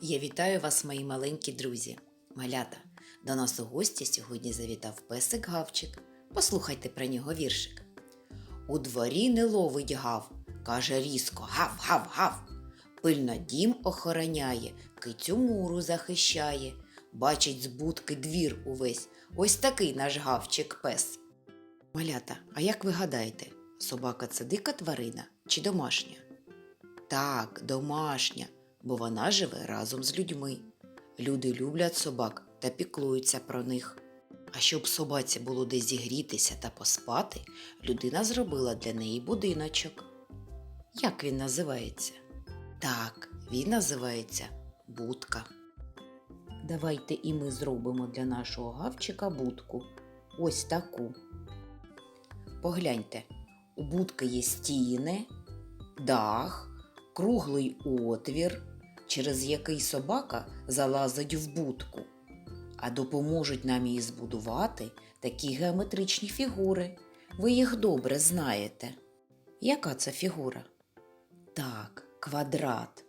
Я вітаю вас, мої маленькі друзі. Малята, до нас у гості сьогодні завітав песик Гавчик. Послухайте про нього віршик. У дворі не ловить гав, каже різко гав, гав, гав. Пильно дім охороняє, кицю муру захищає. Бачить з будки двір увесь. Ось такий наш гавчик пес. Малята, а як ви гадаєте, собака це дика тварина чи домашня? Так, домашня, бо вона живе разом з людьми. Люди люблять собак та піклуються про них. А щоб собаці було де зігрітися та поспати, людина зробила для неї будиночок. Як він називається? Так, він називається будка. Давайте і ми зробимо для нашого гавчика будку. Ось таку. Погляньте, у будки є стіни, дах, круглий отвір, через який собака залазить в будку. А допоможуть нам її збудувати такі геометричні фігури. Ви їх добре знаєте. Яка це фігура? Так, квадрат.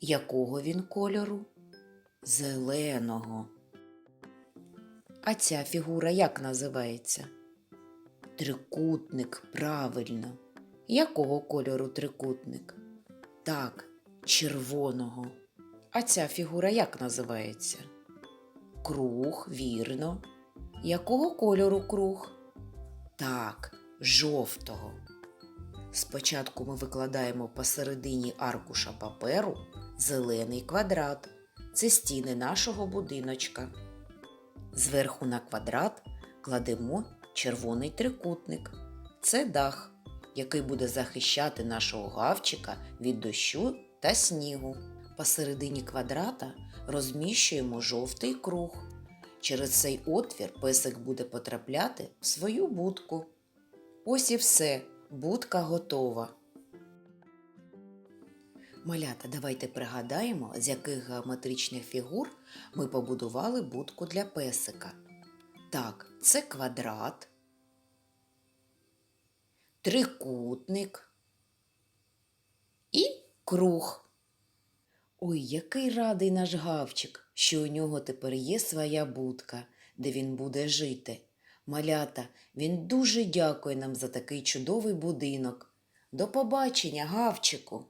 Якого він кольору? Зеленого. А ця фігура як називається? Трикутник, правильно. Якого кольору трикутник? Так, червоного. А ця фігура як називається? Круг, вірно. Якого кольору круг? Так, жовтого. Спочатку ми викладаємо посередині аркуша паперу зелений квадрат. Це стіни нашого будиночка. Зверху на квадрат кладемо червоний трикутник. Це дах, який буде захищати нашого гавчика від дощу та снігу. Посередині квадрата розміщуємо жовтий круг. Через цей отвір песик буде потрапляти в свою будку. Ось і все, будка готова. Малята, давайте пригадаємо, з яких геометричних фігур ми побудували будку для песика. Так, це квадрат, трикутник круг. Ой, який радий наш гавчик, що у нього тепер є своя будка, де він буде жити. Малята, він дуже дякує нам за такий чудовий будинок. До побачення, гавчику!